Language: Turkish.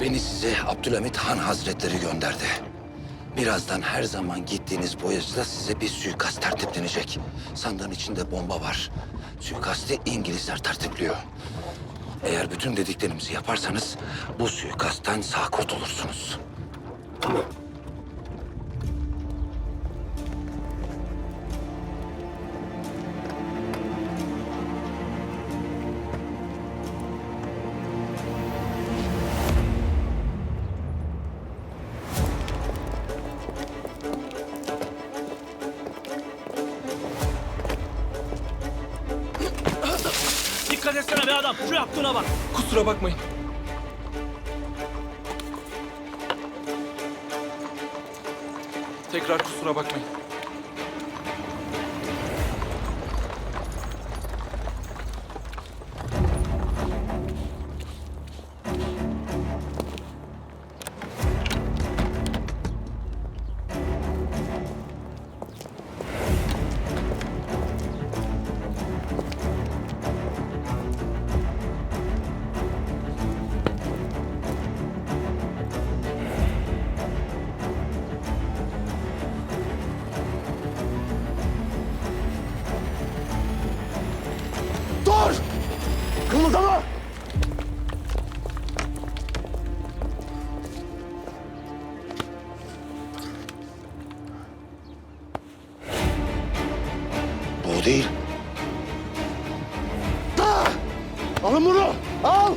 Beni size Abdülhamit Han Hazretleri gönderdi. Birazdan her zaman gittiğiniz boyacıda size bir suikast tertiplenecek. Sandığın içinde bomba var. Suikasti İngilizler tertipliyor. Eğer bütün dediklerimizi yaparsanız bu suikastten sağ kurtulursunuz. Tamam. Dikkat etsene be adam. Şu yaptığına bak. Kusura bakmayın. Tekrar kusura bakmayın. Dur! Kımıldama! Bu değil. Da! Alın bunu! Al!